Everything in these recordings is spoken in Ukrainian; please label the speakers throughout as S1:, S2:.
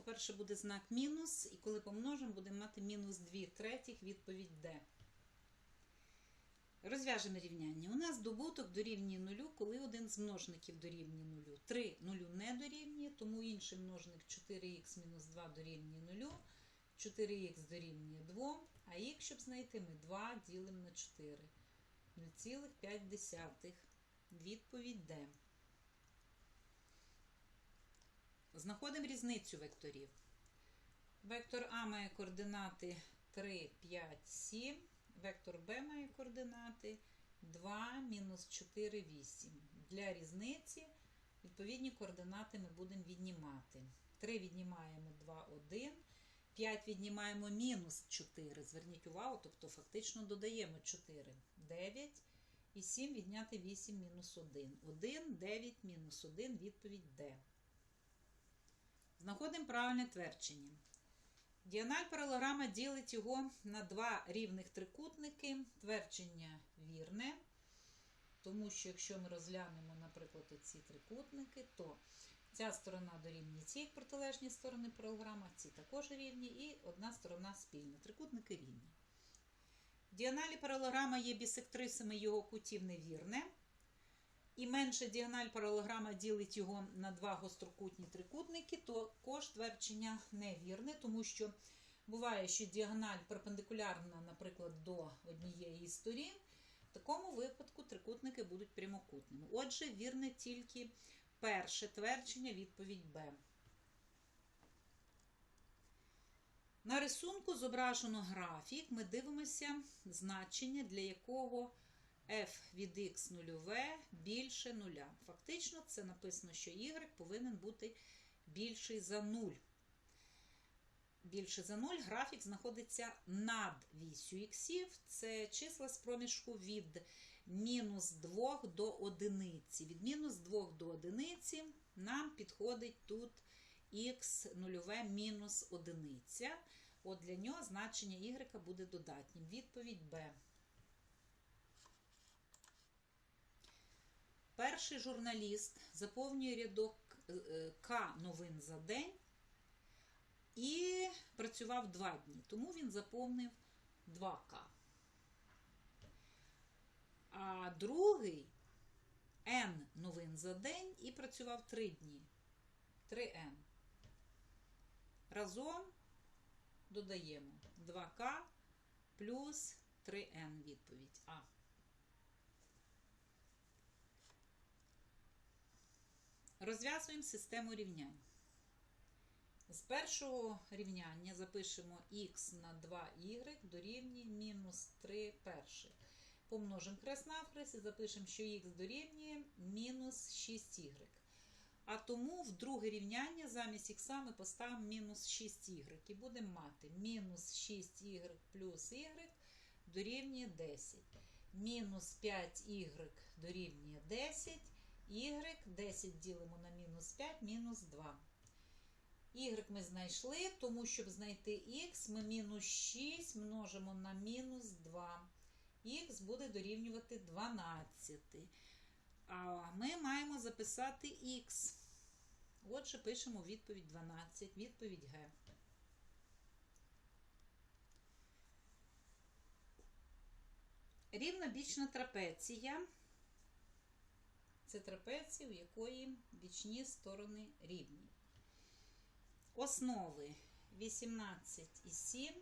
S1: перше буде знак мінус, і коли помножимо, будемо мати мінус 2 третіх, відповідь D. Розв'яжемо рівняння. У нас добуток дорівнює нулю, коли один з множників дорівнює нулю. 3 нулю не дорівнює, тому інший множник 4х мінус 2 дорівнює нулю. 4х дорівнює 2, а х, щоб знайти, ми 2 ділимо на 4. 0,5. Відповідь Д. Знаходимо різницю векторів. Вектор А має координати 3, 5, 7. Вектор Б має координати 2, мінус 4, 8. Для різниці відповідні координати ми будемо віднімати. 3 віднімаємо 2, 1. 5 віднімаємо мінус 4. Зверніть увагу, тобто фактично додаємо 4, 9. І 7 відняти 8 мінус 1. 1, 9 мінус 1, відповідь Д. Знаходимо правильне твердження. Діаналь паралограма ділить його на два рівних трикутники. Твердження вірне. Тому що, якщо ми розглянемо, наприклад, ці трикутники, то ця сторона дорівнює цій протилежні сторони паралограма, ці також рівні, і одна сторона спільна. Трикутники рівні. Діаналі паралограма є бісектрисами його кутів невірне. І менше діаналь паралограма ділить його на два гострокутні трикутники, то також твердження невірне, тому що буває, що діагональ перпендикулярна, наприклад, до однієї із сторін. В такому випадку трикутники будуть прямокутними. Отже, вірне тільки перше твердження, відповідь Б. На рисунку зображено графік. Ми дивимося значення, для якого f від x нульове більше нуля. Фактично, це написано, що y повинен бути більший за 0. Більше за 0 графік знаходиться над вісю іксів. Це числа з проміжку від мінус 2 до одиниці. Від мінус 2 до одиниці нам підходить тут х нульове мінус одиниця. От для нього значення y буде додатнім. Відповідь Б. Перший журналіст заповнює рядок е, К новин за день і працював два дні. Тому він заповнив 2К. А другий N новин за день і працював 3 дні. 3N. Разом додаємо 2К плюс 3N відповідь А. Розв'язуємо систему рівнянь. З першого рівняння запишемо х на 2y дорівнює мінус 3 перше. Помножимо хрест навхрест і запишемо, що х дорівнює мінус 6y. А тому в друге рівняння замість х ми поставимо мінус 6y. І будемо мати мінус 6y плюс y дорівнює 10. Мінус 5y дорівнює 10. Y 10 ділимо на мінус 5, мінус 2. Y ми знайшли, тому щоб знайти х, ми мінус 6 множимо на мінус 2. Х буде дорівнювати 12. А ми маємо записати х. Отже, пишемо відповідь 12, відповідь Г. Рівнобічна трапеція. Це трапеція, у якої бічні сторони рівні. Основи 18 і 7,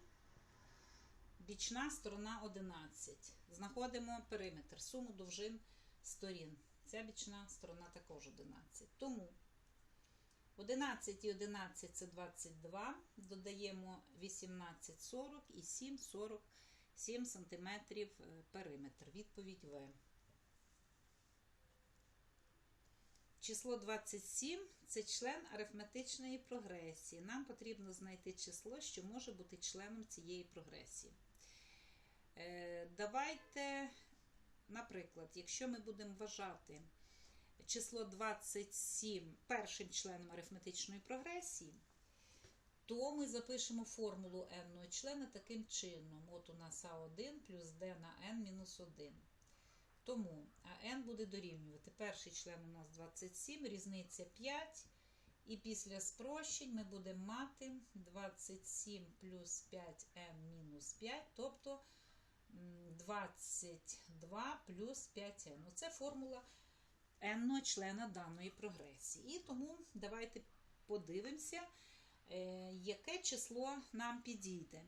S1: бічна сторона 11. Знаходимо периметр, суму довжин сторін. Ця бічна сторона також 11. Тому 11 і 11 це 22. Додаємо 18 40 і 7 47 см периметр. Відповідь В. Число 27 це член арифметичної прогресії. Нам потрібно знайти число, що може бути членом цієї прогресії. Е, давайте, наприклад, якщо ми будемо вважати число 27 першим членом арифметичної прогресії, то ми запишемо формулу n члена таким чином. От у нас А1 плюс d на n мінус 1. Тому n буде дорівнювати. Перший член у нас 27, різниця 5 І після спрощень ми будемо мати 27 плюс 5m мінус 5, тобто 22 плюс 5n. Оце формула n члена даної прогресії. І тому давайте подивимося, е, яке число нам підійде.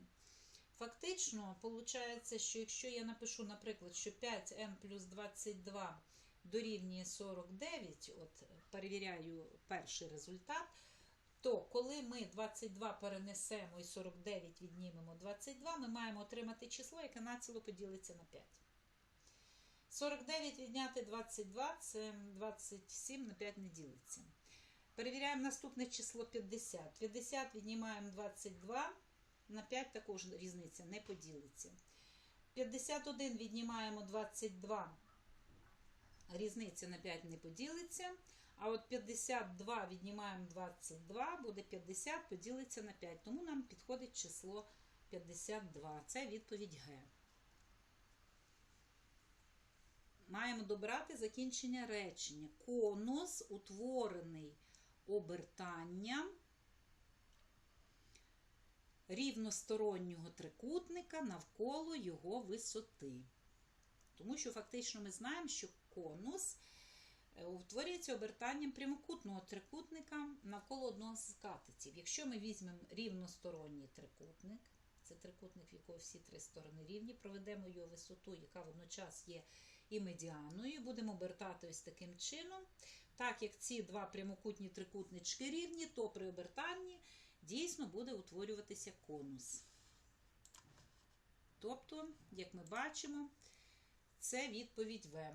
S1: Фактично, виходить, що якщо я напишу, наприклад, що 5n плюс 22 дорівнює 49, от перевіряю перший результат, то коли ми 22 перенесемо і 49 віднімемо 22, ми маємо отримати число, яке націло поділиться на 5. 49 відняти 22 це 27 на 5 не ділиться. Перевіряємо наступне число 50. 50 віднімаємо 22, на 5 також різниця не поділиться. 51 віднімаємо 22, різниця на 5 не поділиться. А от 52 віднімаємо 22, буде 50, поділиться на 5. Тому нам підходить число 52. Це відповідь Г. Маємо добрати закінчення речення. Конус утворений обертанням рівностороннього трикутника навколо його висоти. Тому що фактично ми знаємо, що конус е, утворюється обертанням прямокутного трикутника навколо одного з катетів. Якщо ми візьмемо рівносторонній трикутник, це трикутник, в якого всі три сторони рівні, проведемо його висоту, яка водночас є і медіаною, будемо обертати ось таким чином. Так як ці два прямокутні трикутнички рівні, то при обертанні дійсно буде утворюватися конус. Тобто, як ми бачимо, це відповідь В.